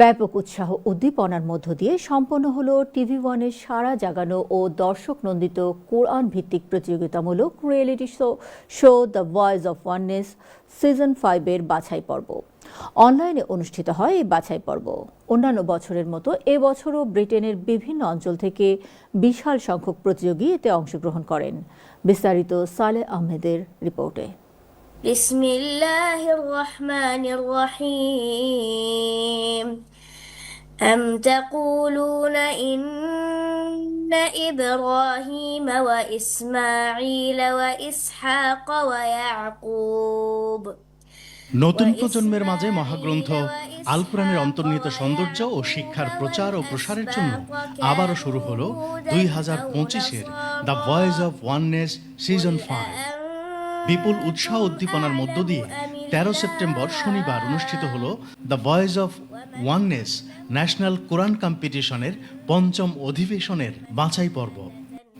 ব্যাপক উৎসাহ উদ্দীপনার মধ্য দিয়ে সম্পন্ন হলো টিভি ওয়ানের সারা জাগানো ও দর্শক নন্দিত কোরআন ভিত্তিক প্রতিযোগিতামূলক reality show show the voice of oneness season ফাইভের বাছাই পর্ব। অনলাইনে অনুষ্ঠিত হয় এই বাছাই পর্ব। অন্যান্য বছরের মতো এবছরও ব্রিটেনের বিভিন্ন অঞ্চল থেকে বিশাল সংখ্যক প্রতিযোগী এতে অংশগ্রহণ করেন। বিস্তারিত সালে আহমেদের রিপোর্টে। بسم الله الرحمن الرحيم أم تقولون إن إبراهيم وإسماعيل وإسحاق ويعقوب নতুন প্রজন্মের মাঝে মহাগ্রন্থ আল কোরআনের অন্তর্নিহিত সৌন্দর্য ও শিক্ষার প্রচার ও প্রসারের জন্য আবারও শুরু হলো দুই হাজার পঁচিশের the voice of oneness season five বিপুল উৎসাহ উদ্দীপনার মধ্য দিয়ে তেরো সেপ্টেম্বর শনিবার অনুষ্ঠিত হল the voice of oneness national কোরআন কম্পিটিশনের পঞ্চম অধিবেশনের বাছাই পর্ব।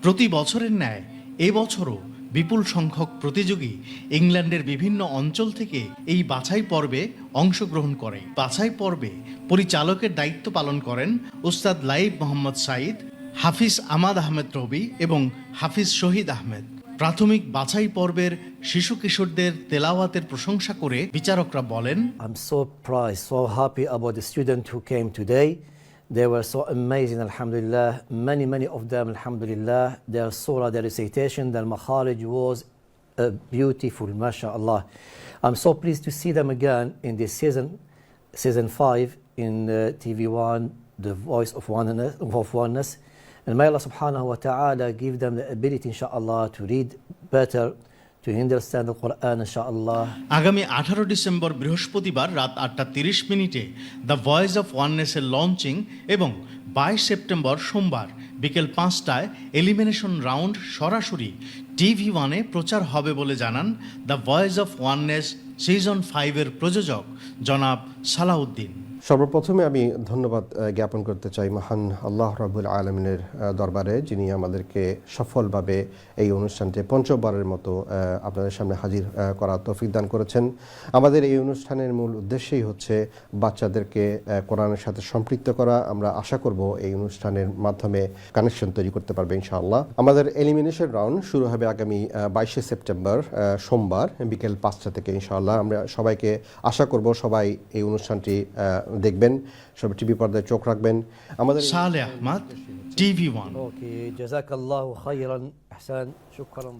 প্রতি বছরের ন্যায় এবছরও বিপুল সংখ্যক প্রতিযোগী ইংল্যান্ডের বিভিন্ন অঞ্চল থেকে এই বাছাই পর্বে অংশগ্রহণ করে। বাছাই পর্বে পরিচালকের দায়িত্ব পালন করেন উস্তাদ লাইব মোহাম্মদ সাইদ হাফিজ আমাদ আহমেদ রবি এবং হাফিজ শহীদ আহমেদ। প্রাথমিক বাছাই পর্বের শিশু কিশোরদের তেলাওয়াতের প্রশংসা করে বিচারকরা বলেন I'm so proud, so happy about the students who came today. They were so amazing, alhamdulillah. Many, many of them, alhamdulillah, their surah, their recitation, their makharij was uh, beautiful, mashallah. I'm so pleased to see them again in this season, season five in uh, TV1, The Voice of Oneness. Of oneness. And may Allah subhanahu wa ta'ala give them the ability, inshallah, to read better, to understand the Quran, inshallah. আগামী আঠারো December বৃহস্পতিবার রাত আটটা তিরিশ মিনিটে the voice of oneness launching এবং বাইশ September সোমবার বিকেল পাঁচটায় এলিমিনেশন রাউন্ড সরাসরি টিভি ওয়ানে প্রচার হবে বলে জানান the voice of oneness season ফাইভের প্রযোজক জনাব সালাউদ্দিন সর্বপ্রথমে আমি ধন্যবাদ জ্ঞাপন করতে চাই মহান আল্লাহ রাবুল আলমিনের দরবারে, যিনি আমাদেরকে সফলভাবে এই অনুষ্ঠানটি পঞ্চমবারের মতো আপনাদের সামনে হাজির করার তৌফিক দান করেছেন। আমাদের এই অনুষ্ঠানের মূল উদ্দেশ্যই হচ্ছে বাচ্চাদেরকে কোরআনের সাথে সম্পৃক্ত করা। আমরা আশা করব এই অনুষ্ঠানের মাধ্যমে কানেকশন তৈরি করতে পারবে ইনশাআল্লাহ। আমাদের এলিমিনেশন রাউন্ড শুরু হবে আগামী বাইশে সেপ্টেম্বর সোমবার, বিকেল পাঁচটা থেকে ইনশাআল্লাহ। আমরা সবাইকে আশা করব সবাই এই অনুষ্ঠানটি দেখবেন সব টিভি পর্দায় চোখ রাখবেন। আমাদের সালে আহমদ টিভি ওয়ান। ওকে জাজাকাল্লাহু খাইরান আহসান শুকরান